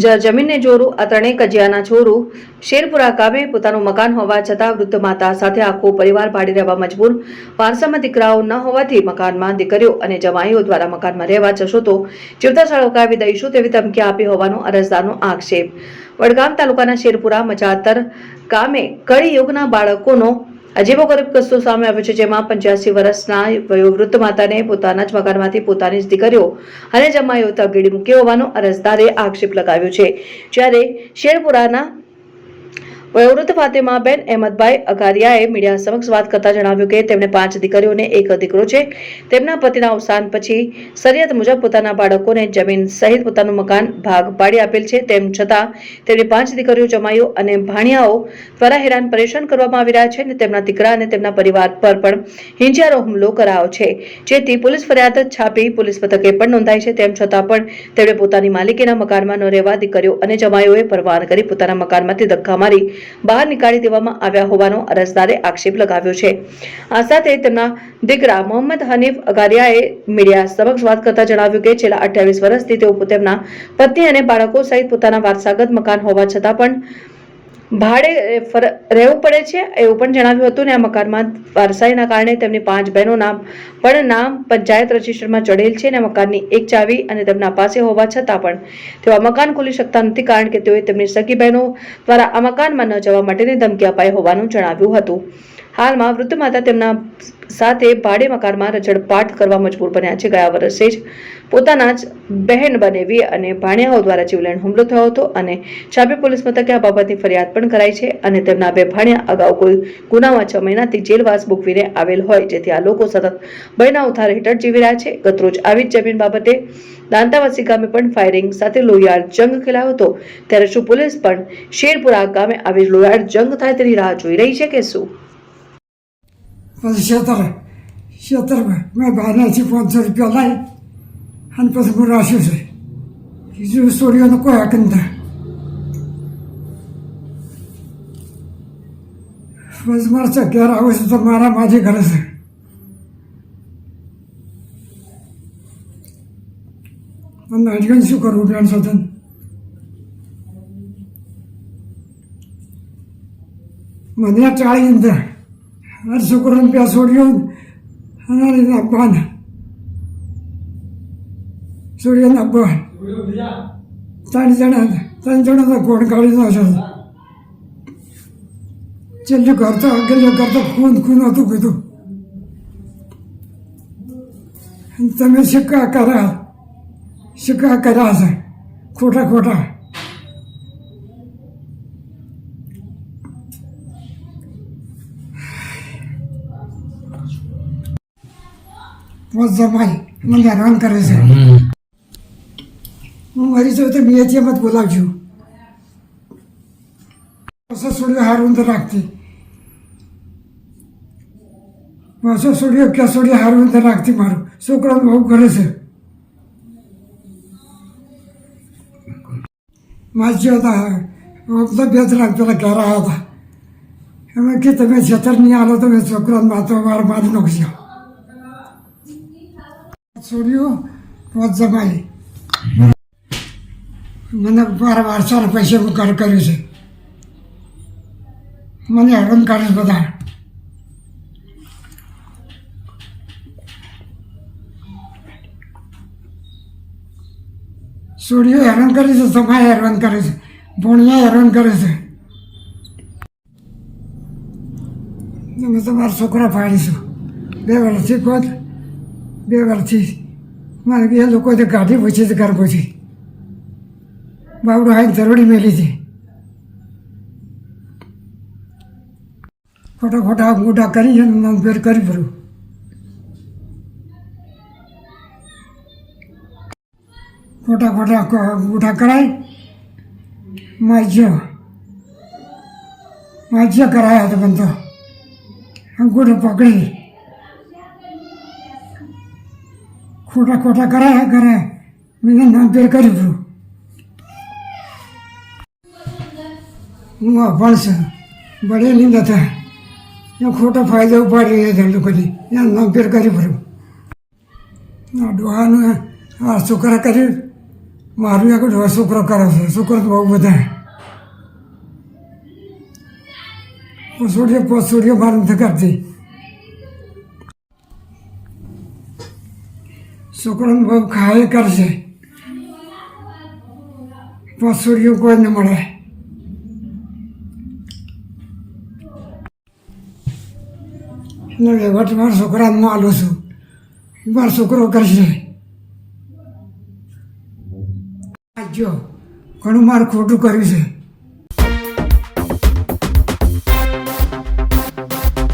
જમીનને જોરું આ ત્રણેય કજિયાના છોરું શેરપુરા ગામે પોતાનું મકાન હોવા છતાં વૃદ્ધ માતા સાથે આખો પરિવાર ભાડે રહેવા મજબૂર. વારસામાં દીકરાઓ ન હોવાથી મકાનમાં દીકરીઓ અને જવાઈઓ દ્વારા મકાનમાં રહેવા જશો તો જીવતા સળગાવી દઈશું તેવી ધમકી આપી હોવાનો અરજદારનો આક્ષેપ. વડગામ તાલુકાના શેરપુરા મજાતર ગામે કળી યુગના બાળકોનો અજીબો ગરીબ કિસ્સો સામે આવ્યો છે, જેમાં પંચ્યાસી વર્ષના વયોવૃદ્ધ માતાને પોતાના જ મકાનમાંથી પોતાની જ દીકરીઓ અને જમાઈઓ તગડી મૂકી હોવાનો અરજદારે આક્ષેપ લગાવ્યો છે. જ્યારે શેરપુરાના વયોવૃદ્ધ ફાતેમાબેન અહેમદભાઈ અઘારિયાએ મીડિયા સમક્ષ વાત કરતા જણાવ્યું કે તેમણે પાંચ દીકરીઓને એક દીકરો છે. તેમના પતિના અવસાન પછી શરિયત મુજબ પોતાના બાળકોને જમીન સહિત પોતાનું મકાન ભાગ પાડી આપેલ છે. તેમ છતાં તેમની પાંચ દીકરીઓ જમાઈઓ અને ભાણિયાઓ દ્વારા હેરાન પરેશાન કરવામાં આવી રહ્યા છે અને તેમના દીકરા અને તેમના પરિવાર પર પણ હિંજિયારો હુમલો કરાયો છે. જેથી પોલીસ ફરિયાદ છાપી પોલીસ મથકે પણ નોંધાઈ છે. તેમ છતાં પણ તેમણે પોતાની માલિકીના મકાનમાં ન રહેવા દીકરીઓ અને જમાઈઓએ પરવાન કરી પોતાના મકાનમાંથી ધક્કા મારી બહાર નીકાળી દેવામાં આવ્યા હોવાનો અરજદારે આક્ષેપ લગાવ્યો છે. આ સાથે તેમના દીકરા મોહમ્મદ હનીફ અગારિયાએ મીડિયા સમક્ષ વાત કરતા જણાવ્યું કે છેલ્લા અઠ્યાવીસ વર્ષથી તેઓ તેમના પત્ની અને બાળકો સહિત પોતાના વારસાગત મકાન હોવા છતાં પણ ભાડે રહેવું પડે છે, એવું પણ જણાવ્યું હતું ને આ મકાનમાં વારસાઈના કારણે તેમની પાંચ બહેનો નામ, પણ નામ પંચાયત રજિસ્ટરમાં ચડેલ છે અને મકાનની એક ચાવી અને તેમના પાસે હોવા છતાં પણ તેઓ આ મકાન ખોલી શકતા નથી કારણ કે તેઓએ તેમની સગી બહેનો દ્વારા આ મકાનમાં ન જવા માટેની ધમકી અપાઈ હોવાનું જણાવ્યું હતું. હાલમાં વૃદ્ધ માતા તેમના સાથે ભાડે મકાનમાં રજડપાટ કરવા મજબૂર બન્યા છે. ગયા વર્ષે જ પોતાના જ બહેન બનેવી અને ભાણિયાઓ દ્વારા જીવલેણ હુમલો થયો હતો અને છાપી પોલીસ મથકે આ બાબતની ફરિયાદ પણ કરાઈ છે અને તેમના બે ભાણિયા અગાઉ કોઈ ગુનામાં છ મહિનાથી જેલવાસ ભોગવીને આવેલ હોય, જેથી આ લોકો સતત બહેના ઉથાર હેઠળ જીવી રહ્યા છે. ગતરોજ આવી જ જમીન બાબતે દાંતાવાસી ગામે પણ ફાયરિંગ સાથે લોહિયાળ જંગ ખેલાયો હતો. ત્યારે શું પોલીસ પણ શેરપુરા ગામે આવી લોહિયાળ જંગ થાય તેની રાહ જોઈ રહી છે કે શું? પછી છેતર છેતર મેં બહારનાથી પાંચસો રૂપિયા લાવી અને પછી હું રાખ્યું છે બીજું છોડીઓનો કોઈ હક નથી બસ મારે છે ઘેર આવું છે તો મારા માજી કરે છે અને અડગન શું કરવું બેન સદન મને ટાળી અંદર હર છોકરાને પ્યા છોડ્યો અને એના અબ્બાને છોડ્યાના અબ્બા ત્રણ જણા ત્રણ જણા તો ગોળ કાઢી નાખ્યો છેલ્લું ઘર તો આગળ ઘર તો ખૂન ખૂન હતું કીધું જમાઈ મને હેરાન કરે છે. હું મરી જાઉં તો બીએચએમ જ બોલાવજો. બસો સોડિયો હારું તો રાખતી બસો સોડિયો ક્યાં સોડિયો હારું તો રાખતી મારું. છોકરાને બહુ કરે છે. માજ્યો હતા બધા બે ત્રણ પેલા ઘર આવ્યા હતા. એમાં કે તમે છેતર નહીં આલો તમે છોકરાને માથો વાર મારી નાખજો. છોડ્યું, પોત જમાઈ. મને મારા વારસાના પૈસે હું ઘર કર્યું છે. મને હેરાન કરે બધા. છોડીઓ હેરાન કરે છે સમાય હેરાન કરે છે. ભોણિયા હેરાન કરે છે. અમે તમારા છોકરા પાડીશું બે વર્ષથી કોત બે વર્ષથી મારે એ લોકો તો ગાડી પૂછી છે ઘર પૂછી બાબડું હાઈ જરૂરી મેલી છે ખોટા ખોટા મોટા કરી અને નામ ફેર કરી ભરું ખોટા ખોટા મોટા કરાય માજ્ય માજ્ય કરાયા હતા બંધો અંગૂઠો પકડી. ખોટા ખોટા કરાયા કરે. મેં નામ કર્યું કરી ભરું હું અભણ છું. ભણેલી નથી એ ખોટો ફાયદો ઉપાડી એ ધંધો કરી નામ ફેર કરી ભરું આ ડોહાનું આ છોકરા કર્યું. મારું એક ડોહા છોકરો કરે છે. છોકરો બહુ બધા. મારે નથી કરતી. છોકરાને બહુ ખાય કરશે. પોસોડીઓ કોઈને મળે. એટલે વહીવટ મારા છોકરાને આલું છું. મારો છોકરો કરશે. જો, ઘણું મારે ખોટું કર્યું છે.